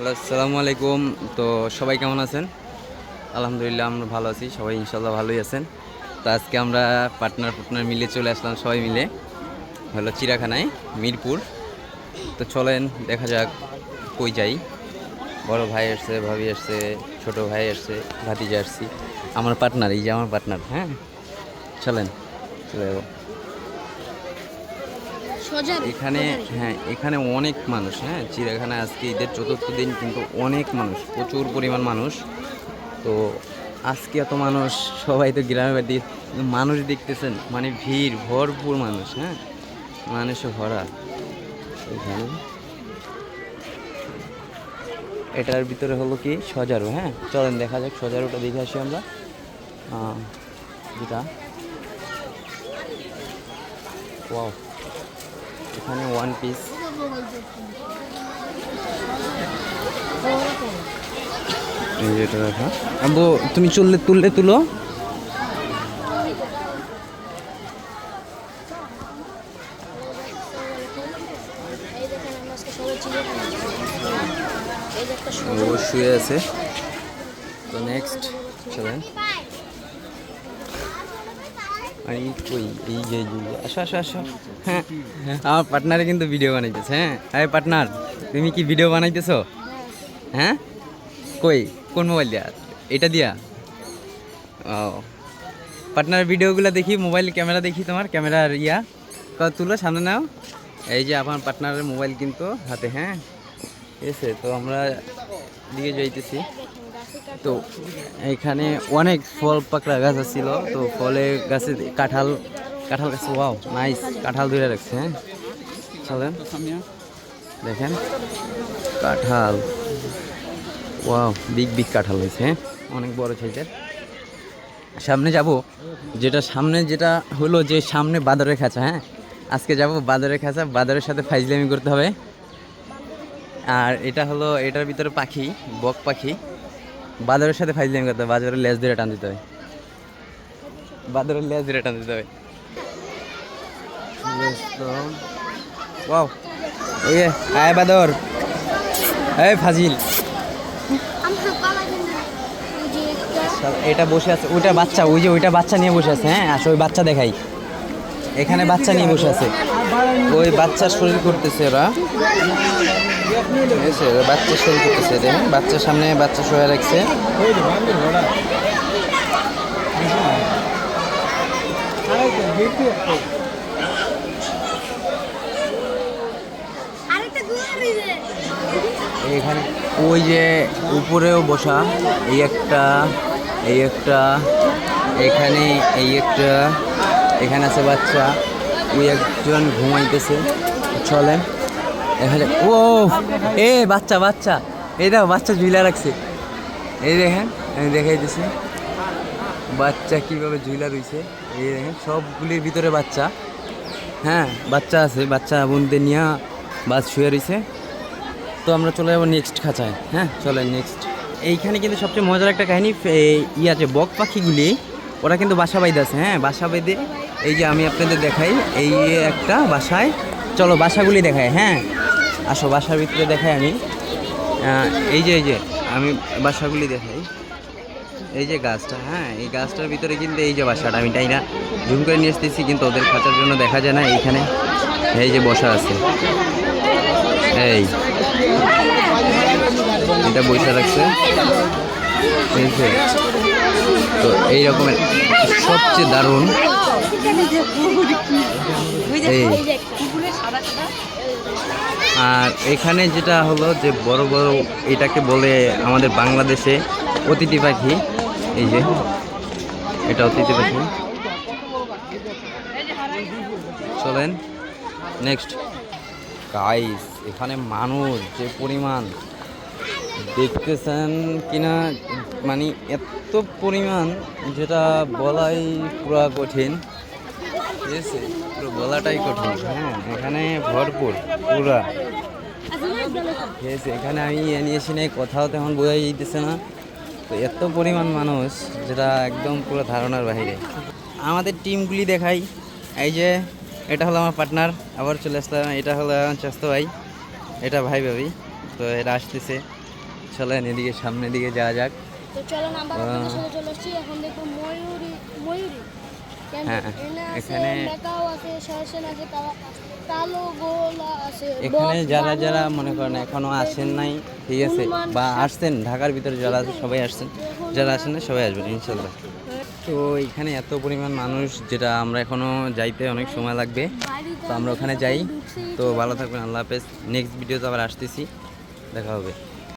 Hello, আসসালামু আলাইকুম। তো সবাই কেমন আছেন? আলহামদুলিল্লাহ, আমরা ভালো আছি। সবাই ইনশাল্লাহ ভালোই আছেন। তো আজকে আমরা পার্টনার পার্টনার মিলে চলে আসলাম সবাই মিলে। হলো চিড়াখানায় মিরপুর। তো চলেন, দেখা যাক কই যাই। বড় ভাই আসছে, ভাবি আসছে, ছোট ভাই আসছে, ভাতিজা আসছি। আমার পার্টনার এই যে আমার পার্টনার হ্যাঁ? চলেন, চলে যাব। এখানে হ্যাঁ এখানে অনেক মানুষ হ্যাঁ চিড়িয়াখানা আজকে ঈদের চতুর্থ দিন কিন্তু অনেক মানুষ প্রচুর পরিমাণ মানুষ। তো আজকে এত মানুষ সবাই তো গ্রামে বাড়ি মানুষ দেখতেছেন মানে ভিড় ভরপুর মানুষ হ্যাঁ মানুষে ভরা। এখানে। এটার ভিতরে হলো কি? সজারু হ্যাঁ চলেন দেখা যাক সজারুটা দেখে আসি আমরা। যেটা? ওয়াও। এখানে ওয়ান পিস এই যে এটা রাখা আব্বু তুমি চললে তুললে তুলো। ও শুয়ে আছে। তো নেক্সট চলেন। কই এই যে আসো আসো আসো। হ্যাঁ হ্যাঁ, আমার পার্টনারে কিন্তু ভিডিও বানাইতেছে হ্যাঁ। আরে পার্টনার তুমি কি ভিডিও বানাইতেছো? হ্যাঁ? কই? কোন মোবাইল দিয়া? এটা দিয়া? ও পার্টনার ভিডিওগুলো দেখি মোবাইল ক্যামেরা দেখি তোমার ক্যামেরার ইয়া। তুলো সামনে নাও। এই যে আমার পার্টনারের মোবাইল কিন্তু হাতে হ্যাঁ। আছে তো আমরা দিকে যাইতেছি। তো এখানে অনেক ফল পাকড়া গাছ ছিল তো ফলে গাছে কাঁঠাল কাঁঠাল গাছ ওয়াও নাইস কাঁঠাল ধরে রাখছে হ্যাঁ? চলেন। দেখেন, কাঁঠাল ওয়াও বিগ বিগ কাঁঠাল হয়েছে হ্যাঁ? অনেক বড় সাইজের। সামনে যাব, যেটা সামনে যেটা হলো যে সামনে বাদরের খাঁচা হ্যাঁ? আজকে যাব বাদরের খাঁচা, বাদরের সাথে ফাইজলামি করতে হবে। আর এটা হলো, এটার ভিতরে পাখি, বক পাখি। বাদরের সাথে ফাইজলামি করতে হবে বাদরের লেজ ধরে টান দিতে হবে। বাদরের লেজ ধরে টান দিতে হবে। আয় বাদর। ফাজিল। এটা বসে আছে, ওইটা বাচ্চা, ওই যে ওইটা বাচ্চা নিয়ে বসে আছে হ্যাঁ আসো ওই বাচ্চা দেখাই। এখানে বাচ্চা নিয়ে বসে আছে। ওই বাচ্চার শরীর করতেছে ওরা। বাচ্চার শরীর করতেছে, দেখেন বাচ্চার সামনে বাচ্চা শোয়া রাখছে। এখানে ওই যে উপরেও বসা, এই একটা এই একটা, এখানে এই একটা, এখানে আছে বাচ্চা। ওই একজন ঘুমাইতেছে চলেন দেখা যাক ও, এ, বাচ্চা বাচ্চা। এই দেখো, বাচ্চা ঝুলা রাখছে। এই দেখেন, আমি দেখাইতেছি বাচ্চা কীভাবে ঝুলা রয়েছে এই দেখেন, সবগুলির ভিতরে বাচ্চা। হ্যাঁ বাচ্চা আছে, বাচ্চা বোনদের নিয়ে বাস শুয়ে রয়েছে তো আমরা চলে যাব নেক্সট খাঁচায়। হ্যাঁ চলেন নেক্সট এইখানে কিন্তু সবচেয়ে মজার একটা কাহিনী ফে- ই আছে বক পাখিগুলি ওরা কিন্তু বাসা বাইদে আছে হ্যাঁ? বাসা বেঁধে এই যে আমি আপনাদের দেখাই, এই একটা বাসায়। চলো, বাসাগুলি দেখাই হ্যাঁ? আসো, বাসার ভিতরে দেখাই আমি। এই যে এই যে, আমি বাসাগুলি দেখাই। এই যে গাছটা হ্যাঁ? এই গাছটার ভিতরে কিন্তু এই যে বাসাটা, আমি তাই না জুম করে নিয়ে আসতেছি কিন্তু ওদের খাঁচার জন্য দেখা যায় না এইখানে। এই যে বসা আছে। এই। এটা বৈশা রাখছে তো এই রকমের সবচেয়ে দারুণ এই। আর এখানে যেটা হলো যে বড় বড় এটাকে বলে আমাদের বাংলাদেশে অতিথি পাখি, এই যে, এটা অতিথি পাখি। চলেন নেক্সট গাইস এখানে মানুষ, যে পরিমাণ। দেখতেছেন কিনা? মানে এত পরিমাণ যেটা বলাই পুরা কঠিন। ঠিক আছে? পুরো বলাটাই কঠিন। হ্যাঁ এখানে ভরপুর, পুরা। ঠিক আছে, এখানে আমি এ নিয়েছি নাই কোথাও তেমন বোঝাই যেতেছে না। তো এত পরিমাণ মানুষ যেটা একদম পুরো ধারণার বাইরে আমাদের টিমগুলি দেখাই। এই যে, এটা হলো আমার পার্টনার, আবার চলে আসলাম। এটা হলো চাস্তো ভাই, এটা ভাই ভাবি। তো এটা আসতেছে। চলেন এদিকে, সামনের দিকে যাওয়া যাক। তো চলেন আমরা আপনাদের সাথে চলে আসছি। এখন দেখব ময়ূরী ময়ূরী। হ্যাঁ, এখানে এখানে- যারা যারা মনে করেন এখনও আসেন নাই ঠিক আছে বা আসছেন ঢাকার ভিতরে যারা আছে সবাই আসছেন। যারা আসেন না সবাই আসবেন ইনশাল্লাহ তো এখানে এত পরিমাণ মানুষ যেটা আমরা এখনও যাইতে অনেক সময় লাগবে। তো আমরা ওখানে যাই। তো ভালো থাকবেন আল্লাহ হাফেজ। নেক্সট ভিডিওতে আবার আসতেছি। দেখা হবে।